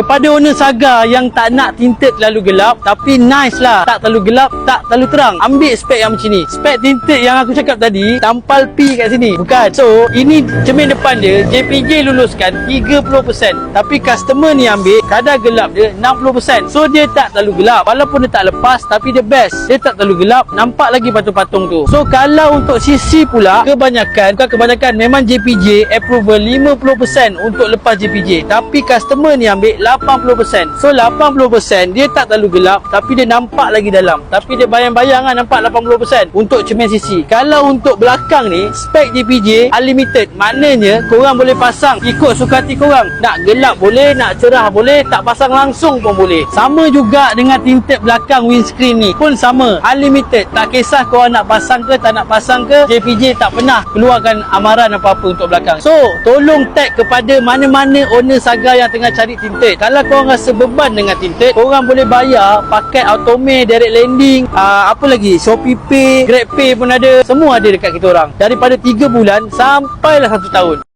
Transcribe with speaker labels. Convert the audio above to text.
Speaker 1: Kepada owner Saga yang tak nak tinted terlalu gelap tapi nice lah. Tak terlalu gelap, tak terlalu terang. Ambil spek yang macam ni. Spek tinted yang aku cakap tadi, tampal P kat sini. Bukan. So, ini cermin depan dia, JPJ luluskan 30%. Tapi customer ni ambil, kadar gelap dia 60%. So, dia tak terlalu gelap. Walaupun dia tak lepas, tapi dia best. Dia tak terlalu gelap, nampak lagi patung-patung tu. So, kalau untuk CC pula, kebanyakan, bukan kebanyakan, memang JPJ approval 50% untuk lepas JPJ. Tapi customer ni ambil 80%. So 80% dia tak terlalu gelap tapi dia nampak lagi dalam. Tapi dia bayang-bayang kan nampak 80% untuk cermin sisi. Kalau untuk belakang ni spek JPJ unlimited. Maknanya korang boleh pasang ikut suka hati korang. Nak gelap boleh, nak cerah boleh, tak pasang langsung pun boleh. Sama juga dengan tinted belakang windscreen ni pun sama unlimited. Tak kisah korang nak pasang ke tak nak pasang ke JPJ tak pernah keluarkan amaran apa-apa untuk belakang. So tolong tag kepada mana-mana owner Saga yang tengah cari tinted. Kalau korang rasa beban dengan tinted, korang boleh bayar paket Autome, direct lending, aa, apa lagi, Shopee Pay, Grab Pay pun ada. Semua ada dekat kita orang. Daripada 3 bulan sampailah 1 tahun.